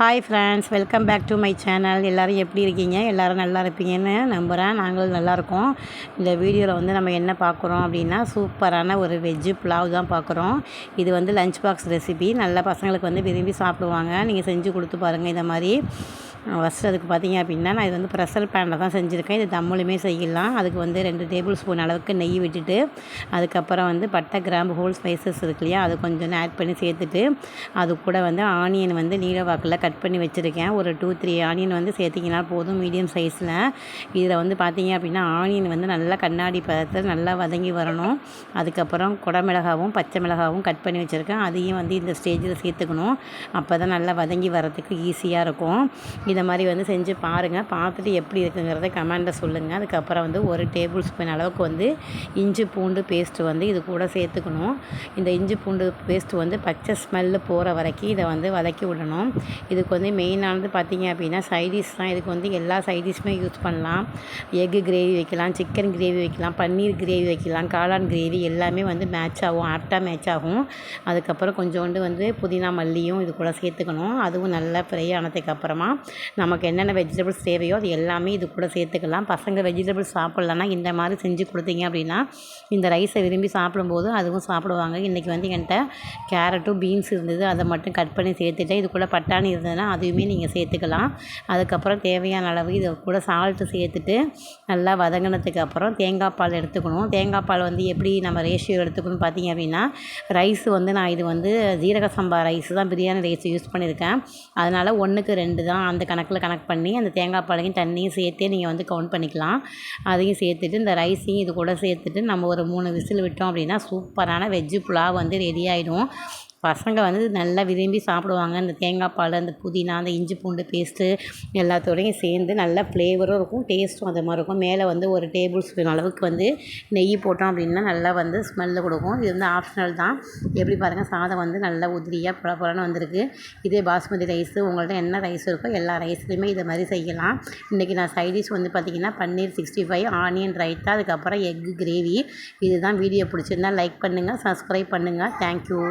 Hi friends welcome back to my channel எல்லோரும் எப்படி இருக்கீங்க? எல்லோரும் நல்லா இருப்பீங்கன்னு நம்புகிறேன் நாங்களும் நல்லாயிருக்கோம் இந்த வீடியோவில் வந்து நம்ம என்ன பார்க்குறோம் அப்படின்னா சூப்பரான ஒரு வெஜ்ஜு புலாவ் தான் பார்க்குறோம். இது வந்து லஞ்ச் பாக்ஸ் ரெசிபி நல்ல பசங்களுக்கு வந்து விரும்பி சாப்பிடுவாங்க. நீங்கள் செஞ்சு கொடுத்து பாருங்கள் இதை மாதிரி. ஃபஸ்ட்டு அதுக்கு பார்த்தீங்க அப்படின்னா நான் இது வந்து ப்ரெஷர் பேனில் தான் செஞ்சுருக்கேன். இது தம்முலையுமே செய்யலாம். அதுக்கு வந்து ரெண்டு டேபிள் ஸ்பூன் அளவுக்கு நெய் விட்டுட்டு அதுக்கப்புறம் வந்து பட்டை கிராம்பு ஹோல் ஸ்பைசஸ் இருக்கு இல்லையா அது கொஞ்சம் ஆட் பண்ணி சேர்த்துட்டு அது கூட வந்து ஆனியன் வந்து நீல வாக்கில் கட் பண்ணி வச்சுருக்கேன். ஒரு டூ த்ரீ ஆனியன் வந்து சேர்த்திங்கன்னா போதும் மீடியம் சைஸில் இதில் வந்து பார்த்தீங்க அப்படின்னா ஆனியன் வந்து நல்லா கண்ணாடி பதத்தில் நல்லா வதங்கி வரணும். அதுக்கப்புறம் குடமிளகாவும் பச்சை மிளகாவும் கட் பண்ணி வச்சுருக்கேன். அதையும் வந்து இந்த ஸ்டேஜில் சேர்த்துக்கணும். அப்போ தான் நல்லா வதங்கி வரதுக்கு ஈஸியாக இருக்கும். இதை மாதிரி வந்து செஞ்சு பாருங்கள் பார்த்துட்டு எப்படி இருக்குங்கிறத கமெண்ட்டில் சொல்லுங்கள் அதுக்கப்புறம் வந்து ஒரு டேபிள் ஸ்பூன் அளவுக்கு வந்து இஞ்சி பூண்டு பேஸ்ட்டு வந்து இது கூட சேர்த்துக்கணும். இந்த இஞ்சி பூண்டு பேஸ்ட்டு வந்து பச்சை ஸ்மெல்லு போகிற வரைக்கும் இதை வந்து வதக்கி விடணும். இதுக்கு வந்து மெயினானது பார்த்திங்க அப்படின்னா சைடிஷ் தான். இதுக்கு வந்து எல்லா சைடிஷ்மே யூஸ் பண்ணலாம். எக்கு கிரேவி வைக்கலாம் சிக்கன் கிரேவி வைக்கலாம் பன்னீர் கிரேவி வைக்கலாம் காளான் கிரேவி எல்லாமே வந்து மேட்ச் ஆகும். ஆப்டாக மேட்ச் ஆகும். அதுக்கப்புறம் கொஞ்சோண்டு வந்து புதினா மல்லியும் இது கூட சேர்த்துக்கணும். அதுவும் நல்லா ஃப்ரை ஆனதுக்கப்புறமா நமக்கு என்னென்ன வெஜிடபிள்ஸ் தேவையோ அது எல்லாமே இது கூட சேர்த்துக்கலாம். பசங்க வெஜிடபிள்ஸ் சாப்பிட்லன்னா இந்த மாதிரி செஞ்சு கொடுத்தீங்க அப்படின்னா இந்த ரைஸை விரும்பி சாப்பிடும்போது அதுவும் சாப்பிடுவாங்க. இன்றைக்கி வந்து என்கிட்ட கேரட்டும் பீன்ஸ் இருந்தது. அதை மட்டும் கட் பண்ணி சேர்த்துட்டேன். இது கூட பட்டாணி இருந்ததுன்னா அதையுமே நீங்கள் சேர்த்துக்கலாம். அதுக்கப்புறம் தேவையான அளவு இதை கூட சால்ட்டு சேர்த்துட்டு நல்லா வதங்கினதுக்கு அப்புறம் தேங்காய் பால் எடுத்துக்கணும். தேங்காய் பால் வந்து எப்படி நம்ம ரேஷியோ எடுத்துக்கணும்னு பார்த்தீங்க அப்படின்னா ரைஸ் வந்து நான் இது வந்து ஜீரக சம்பா ரைஸ் தான் பிரியாணி ரைஸ் யூஸ் பண்ணியிருக்கேன். அதனால் ஒன்றுக்கு ரெண்டு தான். அந்த கணக்கில் கணக்கு பண்ணி அந்த தேங்காய் பாலையும் தண்ணியும் சேர்த்தே நீங்கள் வந்து கவுண்ட் பண்ணிக்கலாம். அதையும் சேர்த்துட்டு இந்த ரைஸையும் இது கூட சேர்த்துட்டு நம்ம ஒரு மூணு விசில் விட்டோம் அப்படின்னா சூப்பரான வெஜ்ஜு புலாவ் வந்து ரெடி ஆகிடும் பசங்க வந்து நல்லா விரும்பி சாப்பிடுவாங்க. இந்த தேங்காய் பால் அந்த புதினா அந்த இஞ்சி பூண்டு பேஸ்ட்டு எல்லாத்தோடையும் சேர்ந்து நல்லா ஃப்ளேவரும் இருக்கும் டேஸ்ட்டும் அது மாதிரி இருக்கும். மேலே வந்து ஒரு டேபிள் ஸ்பூன் அளவுக்கு வந்து நெய் போட்டோம் அப்படின்னா நல்லா வந்து ஸ்மெல்லு கொடுக்கும். இது வந்து ஆப்ஷனல் தான். எப்படி பாருங்கள் சாதம் வந்து நல்லா உதிரியாக புல புலன்னு வந்திருக்கு. இதே பாஸ்மதி ரைஸு உங்கள்கிட்ட என்ன ரைஸ் இருக்கோ எல்லா ரைஸ்லையுமே இதை மாதிரி செய்யலாம். இன்றைக்கி நான் சைடிஷ் வந்து பார்த்திங்கன்னா paneer sixty five onion raita அதுக்கப்புறம் எக் கிரேவி இதுதான் வீடியோ பிடிச்சிருந்தா லைக் பண்ணுங்கள் சப்ஸ்கிரைப் பண்ணுங்கள் தேங்க்யூ